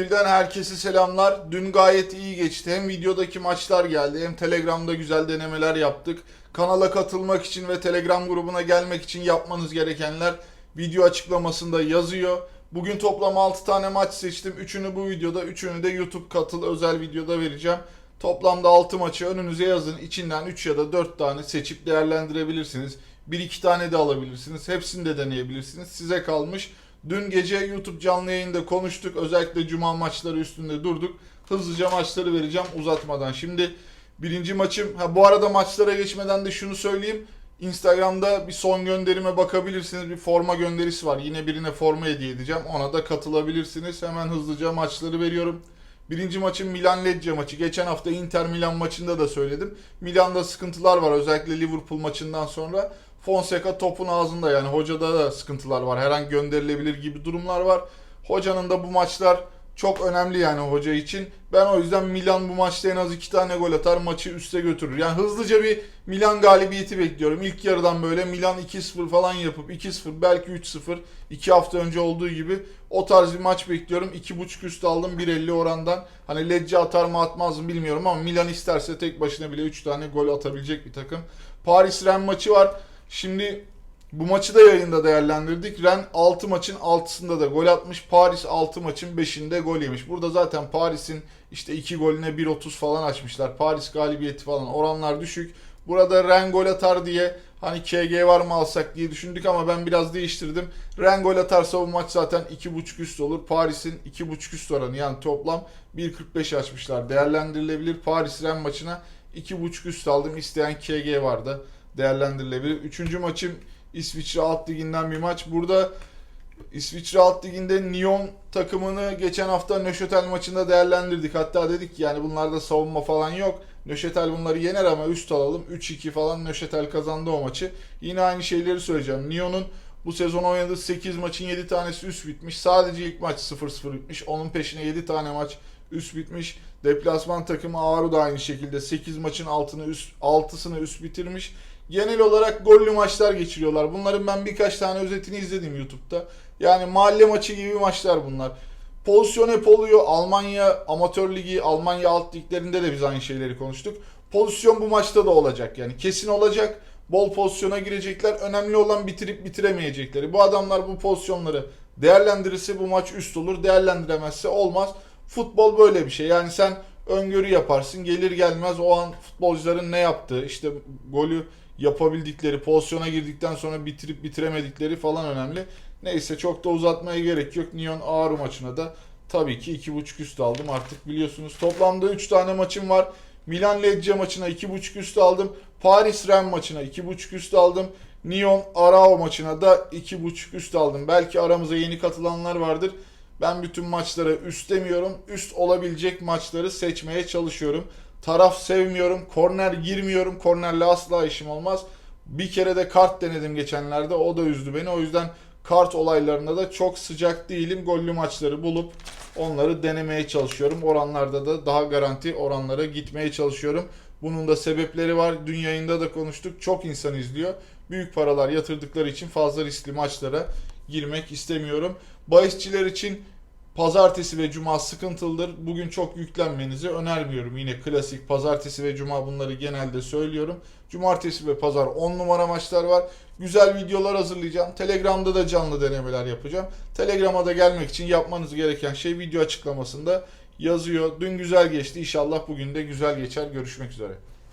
herkese selamlar. Dün gayet iyi geçti. Hem videodaki maçlar geldi hem Telegram'da güzel denemeler yaptık. Kanala katılmak için ve Telegram grubuna gelmek için yapmanız gerekenler video açıklamasında yazıyor. Bugün toplam 6 tane maç seçtim. 3'ünü bu videoda, 3'ünü de YouTube katıl özel videoda vereceğim. Toplamda 6 maçı önünüze yazın. İçinden 3 ya da 4 tane seçip değerlendirebilirsiniz. 1-2 tane de alabilirsiniz. Hepsini de deneyebilirsiniz. Size kalmış. Dün gece YouTube canlı yayında konuştuk. Özellikle cuma maçları üstünde durduk. Hızlıca maçları vereceğim uzatmadan. Şimdi birinci maçım. Ha bu arada maçlara geçmeden de şunu söyleyeyim. Instagram'da bir son gönderime bakabilirsiniz. Bir forma gönderisi var. Yine birine forma hediye edeceğim. Ona da katılabilirsiniz. Hemen hızlıca maçları veriyorum. Birinci maçım Milan Lecce maçı. Geçen hafta Inter Milan maçında da söyledim. Milan'da sıkıntılar var özellikle Liverpool maçından sonra. Fonseca topun ağzında yani hocada da sıkıntılar var. Her an gönderilebilir gibi durumlar var. Hocanın da bu maçlar çok önemli yani hoca için. Ben o yüzden Milan bu maçta en az iki tane gol atar maçı üste götürür. Yani hızlıca bir Milan galibiyeti bekliyorum. İlk yarıdan böyle Milan 2-0 falan yapıp 2-0 belki 3-0 iki hafta önce olduğu gibi o tarz bir maç bekliyorum. 2.5 üst aldım 1.50 orandan. Hani Lecce atar mı atmaz mı bilmiyorum ama Milan isterse tek başına bile 3 tane gol atabilecek bir takım. Paris Rennes maçı var. Şimdi bu maçı da yayında değerlendirdik. Ren 6 maçın 6'sında da gol atmış. Paris 6 maçın 5'inde gol yemiş. Burada zaten Paris'in işte 2 golüne 1.30 falan açmışlar. Paris galibiyeti falan oranlar düşük. Burada Ren gol atar diye hani KG var mı alsak diye düşündük ama ben biraz değiştirdim. Ren gol atarsa bu maç zaten 2.5 üst olur. Paris'in 2.5 üst oranı yani toplam 1.45 açmışlar. Değerlendirilebilir. Paris Ren maçına 2.5 üst aldım. İsteyen KG vardı. Değerlendirilebilir. Üçüncü maçım İsviçre Alt Ligi'nden bir maç. Burada İsviçre Alt Ligi'nde Nyon takımını geçen hafta Nöşetel maçında değerlendirdik. Hatta dedik ki yani bunlarda savunma falan yok. Nöşetel bunları yener ama üst alalım. 3-2 falan Nöşetel kazandı o maçı. Yine aynı şeyleri söyleyeceğim. Nyon'un bu sezon oynadığı 8 maçın 7 tanesi üst bitmiş. Sadece ilk maç 0-0 bitmiş. Onun peşine 7 tane maç üst bitmiş. Deplasman takımı Ağrı da aynı şekilde 8 maçın altını üst, 6'sını üst bitirmiş. Genel olarak gollü maçlar geçiriyorlar. Bunların ben birkaç tane özetini izledim YouTube'da. Yani mahalle maçı gibi maçlar bunlar. Pozisyon hep oluyor. Almanya Amatör Ligi, Almanya alt liglerinde de biz aynı şeyleri konuştuk. Pozisyon bu maçta da olacak yani. Kesin olacak. Bol pozisyona girecekler. Önemli olan bitirip bitiremeyecekleri. Bu adamlar bu pozisyonları değerlendirirse bu maç üst olur. Değerlendiremezse olmaz. Futbol böyle bir şey. Yani sen öngörü yaparsın. Gelir gelmez o an futbolcuların ne yaptığı, işte golü yapabildikleri, pozisyona girdikten sonra bitirip bitiremedikleri falan önemli. Neyse çok da uzatmaya gerek yok. Nyon Ağrı maçına da tabii ki 2.5 üst aldım artık biliyorsunuz. Toplamda 3 tane maçım var. Milan Lecce maçına 2.5 üst aldım. Paris Rennes maçına 2.5 üst aldım. Nyon Arao maçına da 2.5 üst aldım. Belki aramıza yeni katılanlar vardır. Ben bütün maçları üst demiyorum. Üst olabilecek maçları seçmeye çalışıyorum. Taraf sevmiyorum. Korner girmiyorum. Kornerle asla işim olmaz. Bir kere de kart denedim geçenlerde. O da üzdü beni. O yüzden kart olaylarında da çok sıcak değilim. Gollü maçları bulup onları denemeye çalışıyorum. Oranlarda da daha garanti oranlara gitmeye çalışıyorum. Bunun da sebepleri var. Dün yayında da konuştuk. Çok insan izliyor. Büyük paralar yatırdıkları için fazla riskli maçlara girmek istemiyorum. Bahisçiler için pazartesi ve cuma sıkıntılıdır. Bugün çok yüklenmenizi önermiyorum. Yine klasik pazartesi ve cuma bunları genelde söylüyorum. Cumartesi ve pazar 10 numara maçlar var. Güzel videolar hazırlayacağım. Telegram'da da canlı denemeler yapacağım. Telegram'a da gelmek için yapmanız gereken şey video açıklamasında yazıyor. Dün güzel geçti. İnşallah bugün de güzel geçer. Görüşmek üzere.